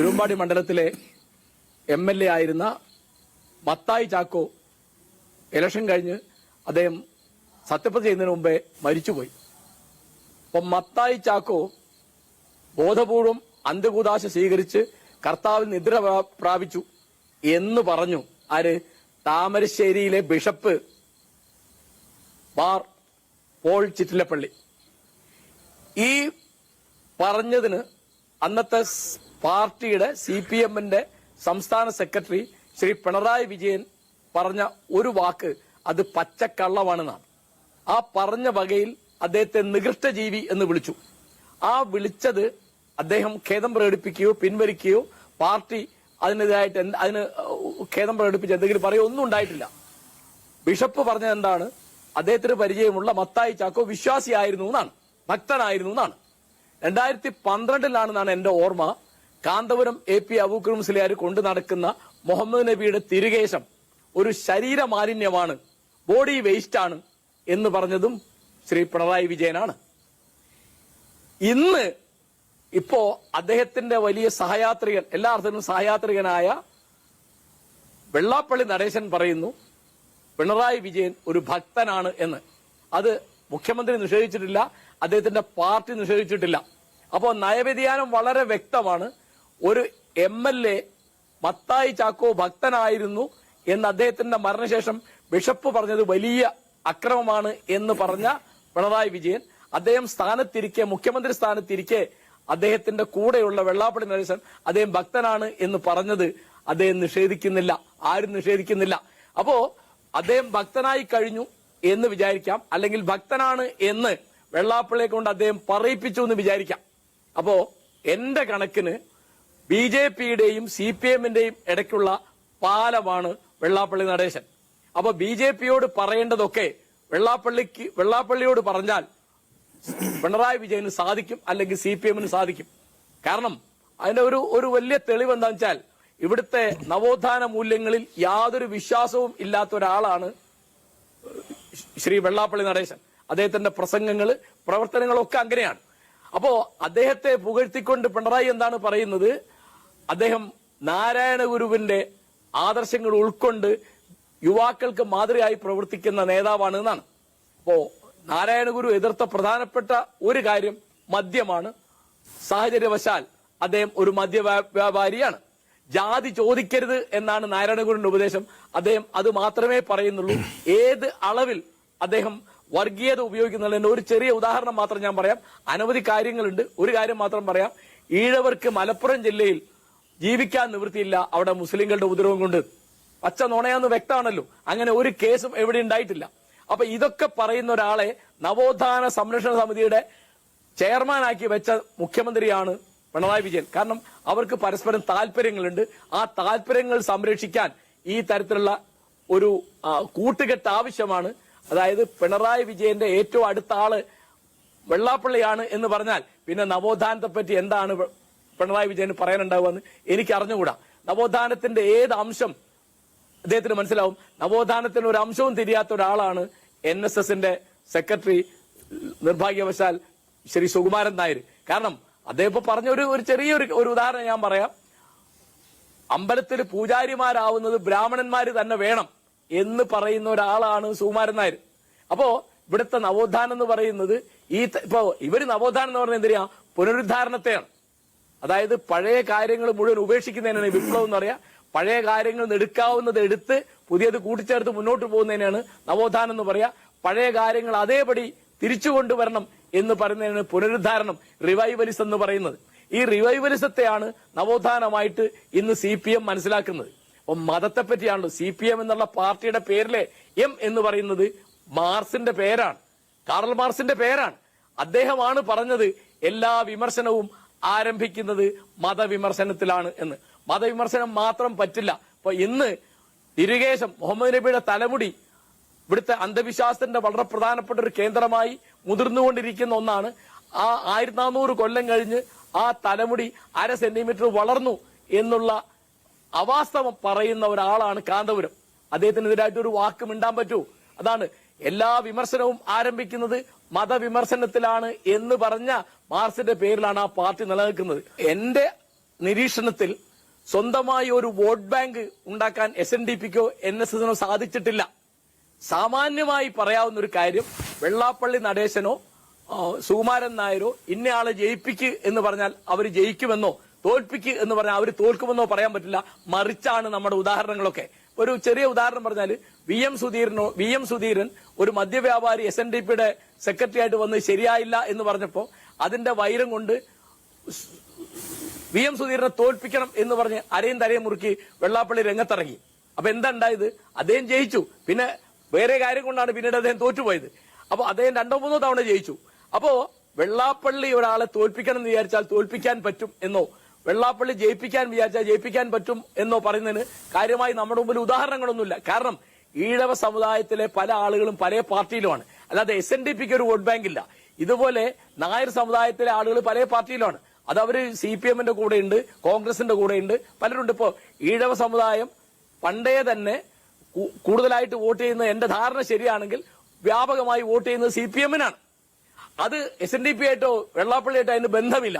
തിരുവമ്പാടി മണ്ഡലത്തിലെ M L A ആയിരുന്ന Mathai Chacko election കഴിഞ്ഞ് അദ്ദേഹം സത്യപ്രതിജ്ഞ ചെയ്യുന്നതിന് മുമ്പേ മരിച്ചുപോയി. അപ്പം മത്തായി ചാക്കോ ബോധപൂർവം അന്ത്യകൂതാശ സ്വീകരിച്ച് കർത്താവിൽ നിദ്ര പ്രാപിച്ചു എന്ന് പറഞ്ഞു. ആര്? താമരശ്ശേരിയിലെ ബിഷപ്പ് ബാർ പോൾ ചിറ്റിലപ്പള്ളി. ഈ പറഞ്ഞതിന് അന്നത്തെ പാർട്ടിയുടെ സി പി എമ്മിന്റെ സംസ്ഥാന സെക്രട്ടറി ശ്രീ പിണറായി വിജയൻ പറഞ്ഞ ഒരു വാക്ക് അത് പച്ചക്കള്ളമാണെന്നാണ്. ആ പറഞ്ഞ വകയിൽ അദ്ദേഹത്തെ നികൃഷ്ടജീവി എന്ന് വിളിച്ചു. ആ വിളിച്ചത് അദ്ദേഹം ഖേദം പ്രകടിപ്പിക്കുകയോ പിൻവലിക്കുകയോ പാർട്ടി അതിനെതിരായിട്ട് അതിന് ഖേദം പ്രകടിപ്പിച്ച് എന്തെങ്കിലും പറയുക ഒന്നും ഉണ്ടായിട്ടില്ല. ബിഷപ്പ് പറഞ്ഞത് എന്താണ്? അദ്ദേഹത്തിന് പരിചയമുള്ള മത്തായി ചാക്കോ വിശ്വാസിയായിരുന്നു എന്നാണ്. ഭക്തനായിരുന്നു എന്നാണ്. രണ്ടായിരത്തി പന്ത്രണ്ടിലാണെന്നാണ് എന്റെ ഓർമ്മ. കാന്തപുരം എ പി അബൂക്കർ കൊണ്ടു നടക്കുന്ന മുഹമ്മദ് നബിയുടെ തിരുകേശം ഒരു ശരീര മാലിന്യമാണ് ബോഡി വേസ്റ്റ് ആണ് എന്ന് പറഞ്ഞതും ശ്രീ പിണറായി വിജയനാണ്. ഇന്ന് ഇപ്പോ അദ്ദേഹത്തിന്റെ വലിയ സഹയാത്രികൻ എല്ലാ അർത്ഥത്തിലും സഹയാത്രികനായ വെള്ളാപ്പള്ളി നടേശൻ പറയുന്നു പിണറായി വിജയൻ ഒരു ഭക്തനാണ് എന്ന്. അത് മുഖ്യമന്ത്രി നിഷേധിച്ചിട്ടില്ല അദ്ദേഹത്തിന്റെ പാർട്ടി നിഷേധിച്ചിട്ടില്ല. അപ്പോൾ നയവ്യതിയാനം വളരെ വ്യക്തമാണ്. ഒരു M L A Mathai Chacko ഭക്തനായിരുന്നു എന്ന് അദ്ദേഹത്തിന്റെ മരണശേഷം ബിഷപ്പ് പറഞ്ഞത് വലിയ അക്രമമാണ് എന്ന് പറഞ്ഞ പിണറായി വിജയൻ. അദ്ദേഹം സ്ഥാനത്തിരിക്കെ മുഖ്യമന്ത്രി സ്ഥാനത്തിരിക്കെ അദ്ദേഹത്തിന്റെ കൂടെയുള്ള വെള്ളാപ്പള്ളി നടേശൻ അദ്ദേഹം ഭക്തനാണ് എന്ന് പറഞ്ഞത് അദ്ദേഹം നിഷേധിക്കുന്നില്ല. ആരും നിഷേധിക്കുന്നില്ല. അപ്പോ അദ്ദേഹം ഭക്തനായി കഴിഞ്ഞു എന്ന് വിചാരിക്കാം. അല്ലെങ്കിൽ ഭക്തനാണ് എന്ന് വെള്ളാപ്പള്ളിയെ കൊണ്ട് അദ്ദേഹം പറയിപ്പിച്ചു എന്ന് വിചാരിക്കാം. അപ്പോ എന്റെ കണക്കിന് ബി ജെ പിയുടെയും സി പി എമ്മിന്റെയും ഇടയ്ക്കുള്ള പാലമാണ് വെള്ളാപ്പള്ളി നടേശൻ. അപ്പൊ ബി ജെ പിയോട് പറയേണ്ടതൊക്കെ വെള്ളാപ്പള്ളിക്ക് വെള്ളാപ്പള്ളിയോട് പറഞ്ഞാൽ പിണറായി വിജയന് സാധിക്കും അല്ലെങ്കിൽ സി പി എമ്മിന് സാധിക്കും. കാരണം അതിന്റെ ഒരു ഒരു വലിയ തെളിവ് എന്താ വെച്ചാൽ ഇവിടുത്തെ നവോത്ഥാന മൂല്യങ്ങളിൽ യാതൊരു വിശ്വാസവും ഇല്ലാത്ത ഒരാളാണ് ശ്രീ വെള്ളാപ്പള്ളി നടേശൻ. അദ്ദേഹത്തിന്റെ പ്രസംഗങ്ങൾ പ്രവർത്തനങ്ങളൊക്കെ അങ്ങനെയാണ്. അപ്പോ അദ്ദേഹത്തെ പുകഴ്ത്തിക്കൊണ്ട് പിണറായി എന്താണ് പറയുന്നത്? അദ്ദേഹം നാരായണ ഗുരുവിന്റെ ആദർശങ്ങൾ ഉൾക്കൊണ്ട് യുവാക്കൾക്ക് മാതൃകയായി പ്രവർത്തിക്കുന്ന നേതാവാണ് എന്നാണ്. അപ്പോ നാരായണ ഗുരു എതിർത്ത പ്രധാനപ്പെട്ട ഒരു കാര്യം മദ്യമാണ്. സാഹചര്യവശാൽ അദ്ദേഹം ഒരു മദ്യ വ്യാപാരിയാണ്. ജാതി ചോദിക്കരുത് എന്നാണ് നാരായണഗുരുവിന്റെ ഉപദേശം. അദ്ദേഹം അത് മാത്രമേ പറയുന്നുള്ളൂ. ഏത് അളവിൽ അദ്ദേഹം വർഗീയത ഉപയോഗിക്കുന്നുള്ളതിന്റെ ഒരു ചെറിയ ഉദാഹരണം മാത്രം ഞാൻ പറയാം. അനവധി കാര്യങ്ങളുണ്ട്. ഒരു കാര്യം മാത്രം പറയാം. ഈഴവർക്ക് മലപ്പുറം ജില്ലയിൽ ജീവിക്കാൻ നിവൃത്തിയില്ല. അവിടെ മുസ്ലിങ്ങളുടെ ഉപദ്രവം കൊണ്ട് പച്ച നുണയാന്ന് വ്യക്തമാണല്ലോ. അങ്ങനെ ഒരു കേസും എവിടെ ഉണ്ടായിട്ടില്ല. അപ്പൊ ഇതൊക്കെ പറയുന്ന ഒരാളെ നവോത്ഥാന സംരക്ഷണ സമിതിയുടെ ചെയർമാനാക്കി വെച്ച മുഖ്യമന്ത്രിയാണ് പിണറായി വിജയൻ. കാരണം അവർക്ക് പരസ്പരം താല്പര്യങ്ങളുണ്ട്. ആ താല്പര്യങ്ങൾ സംരക്ഷിക്കാൻ ഈ തരത്തിലുള്ള ഒരു കൂട്ടുകെട്ട് ആവശ്യമാണ്. അതായത് പിണറായി വിജയന്റെ ഏറ്റവും അടുത്ത ആൾ വെള്ളാപ്പള്ളിയാണ് എന്ന് പറഞ്ഞാൽ പിന്നെ നവോത്ഥാനത്തെ പറ്റി എന്താണ് പിണറായി വിജയന് പറയാനുണ്ടാവുമെന്ന് എനിക്ക് അറിഞ്ഞുകൂടാ. നവോത്ഥാനത്തിന്റെ ഏത് അംശം അദ്ദേഹത്തിന് മനസ്സിലാവും. നവോത്ഥാനത്തിന് ഒരു അംശവും തിരിയാത്ത ഒരാളാണ് എൻ എസ് എസിന്റെ സെക്രട്ടറി നിർഭാഗ്യവശാൽ ശ്രീ സുകുമാരൻ നായർ. കാരണം അദ്ദേഹം ഇപ്പൊ പറഞ്ഞ ഒരു ഒരു ചെറിയൊരു ഒരു ഉദാഹരണം ഞാൻ പറയാം. അമ്പലത്തിൽ പൂജാരിമാരാവുന്നത് ബ്രാഹ്മണന്മാര് തന്നെ വേണം എന്ന് പറയുന്ന ഒരാളാണ് സുകുമാരൻ നായർ. അപ്പോ ഇവിടുത്തെ നവോത്ഥാനം എന്ന് പറയുന്നത് ഈ ഇപ്പോ ഇവർ നവോത്ഥാനം എന്ന് പറയുന്നത് എന്തിനാ? പുനരുദ്ധാരണത്തെയാണ്. അതായത് പഴയ കാര്യങ്ങൾ മുഴുവൻ ഉപേക്ഷിക്കുന്നതിനാണ് വിപ്ലവം എന്ന് പറയാ. പഴയ കാര്യങ്ങൾ എടുക്കാവുന്നത് എടുത്ത് പുതിയത് കൂട്ടിച്ചേർത്ത് മുന്നോട്ട് പോകുന്നതിനാണ് നവോത്ഥാനം എന്ന് പറയാ. പഴയ കാര്യങ്ങൾ അതേപടി തിരിച്ചു കൊണ്ടുവരണം എന്ന് പറയുന്നതിനാണ് പുനരുദ്ധാരണം റിവൈവലിസം എന്ന് പറയുന്നത്. ഈ റിവൈവലിസത്തെയാണ് നവോത്ഥാനമായിട്ട് ഇന്ന് സി പി എം മനസ്സിലാക്കുന്നത്. അപ്പൊ മതത്തെ പറ്റിയാണല്ലോ. സി പി എം എന്നുള്ള പാർട്ടിയുടെ പേരിലെ എം എന്ന് പറയുന്നത് മാർസിന്റെ പേരാണ്. കാർൽ മാർസിന്റെ പേരാണ്. അദ്ദേഹമാണ് പറഞ്ഞത് എല്ലാ വിമർശനവും ആരംഭിക്കുന്നത് മതവിമർശനത്തിലാണ് എന്ന്. മതവിമർശനം മാത്രം പറ്റില്ല. അപ്പൊ ഇന്ന് തിരുകേശം മുഹമ്മദ് നബിയുടെ തലമുടി ഇവിടുത്തെ അന്ധവിശ്വാസത്തിന്റെ വളരെ പ്രധാനപ്പെട്ട ഒരു കേന്ദ്രമായി മുതിർന്നുകൊണ്ടിരിക്കുന്ന ഒന്നാണ്. ആ ആയിരത്തി നാനൂറ് കൊല്ലം കഴിഞ്ഞ് ആ തലമുടി അര സെന്റിമീറ്റർ വളർന്നു എന്നുള്ള അവാസ്തവം പറയുന്ന ഒരാളാണ് കാന്തപുരം. അദ്ദേഹത്തിനെതിരായിട്ട് ഒരു വാക്ക് മിണ്ടാൻ പറ്റൂ. അതാണ് എല്ലാ വിമർശനവും ആരംഭിക്കുന്നത് മതവിമർശനത്തിലാണ് എന്ന് പറഞ്ഞ മാർസിന്റെ പേരിലാണ് ആ പാർട്ടി നിലനിൽക്കുന്നത്. എന്റെ നിരീക്ഷണത്തിൽ സ്വന്തമായി ഒരു വോട്ട് ബാങ്ക് ഉണ്ടാക്കാൻ എസ് എൻ ഡി പിക്കോ എൻ എസ് എസിനോ സാധിച്ചിട്ടില്ല. സാമാന്യമായി പറയാവുന്ന ഒരു കാര്യം വെള്ളാപ്പള്ളി നടേശനോ സുകുമാരൻ നായരോ ഇന്നയാളെ ജയിപ്പിക്ക് എന്ന് പറഞ്ഞാൽ അവർ ജയിക്കുമെന്നോ തോൽപ്പിക്ക് എന്ന് പറഞ്ഞാൽ അവർ തോൽക്കുമെന്നോ പറയാൻ പറ്റില്ല. മറിച്ചാണ് നമ്മുടെ ഉദാഹരണങ്ങളൊക്കെ. ഒരു ചെറിയ ഉദാഹരണം പറഞ്ഞാൽ വി എം സുധീരനോ വി എം സുധീരൻ ഒരു മദ്യവ്യാപാരി എസ് എൻ ഡി പിയുടെ സെക്രട്ടറി ആയിട്ട് വന്ന് ശരിയായില്ല എന്ന് പറഞ്ഞപ്പോൾ അതിന്റെ വൈരം കൊണ്ട് വി എം സുധീരനെ തോൽപ്പിക്കണം എന്ന് പറഞ്ഞ് അരയും തരയും മുറുക്കി വെള്ളാപ്പള്ളി രംഗത്തിറങ്ങി. അപ്പൊ എന്താ ഉണ്ടായത്? അദ്ദേഹം ജയിച്ചു. പിന്നെ വേറെ കാര്യം കൊണ്ടാണ് പിന്നീട് അദ്ദേഹം തോറ്റുപോയത്. അപ്പൊ അദ്ദേഹം രണ്ടോ മൂന്നോ തവണ ജയിച്ചു. അപ്പോ വെള്ളാപ്പള്ളി ഒരാളെ തോൽപ്പിക്കണം എന്ന് വിചാരിച്ചാൽ തോൽപ്പിക്കാൻ പറ്റും എന്നോ വെള്ളാപ്പള്ളി ജയിപ്പിക്കാൻ വിചാരിച്ചാൽ ജയിപ്പിക്കാൻ പറ്റും എന്നോ പറയുന്നതിന് കാര്യമായി നമ്മുടെ മുമ്പിൽ ഉദാഹരണങ്ങളൊന്നുമില്ല. കാരണം ഈഴവ സമുദായത്തിലെ പല ആളുകളും പല പാർട്ടിയിലുമാണ്. അല്ലാതെ എസ് എൻ ഡി പിക്ക് ഒരു വോട്ട് ബാങ്ക് ഇല്ല ഇതുപോലെ നായർ സമുദായത്തിലെ ആളുകൾ പല പാർട്ടിയിലുമാണ്. അത് അവർ സി പി എമ്മിന്റെ കൂടെയുണ്ട് കോൺഗ്രസിന്റെ കൂടെയുണ്ട് പലരുണ്ട്. ഇപ്പോൾ ഈഴവ സമുദായം പണ്ടേ തന്നെ കൂടുതലായിട്ട് വോട്ട് ചെയ്യുന്ന എന്റെ ധാരണ ശരിയാണെങ്കിൽ വ്യാപകമായി വോട്ട് ചെയ്യുന്നത് സി പി എമ്മിനാണ് അത് എസ് എൻ ഡി പി ആയിട്ടോ വെള്ളാപ്പള്ളിയായിട്ടോ അതിന് ബന്ധമില്ല.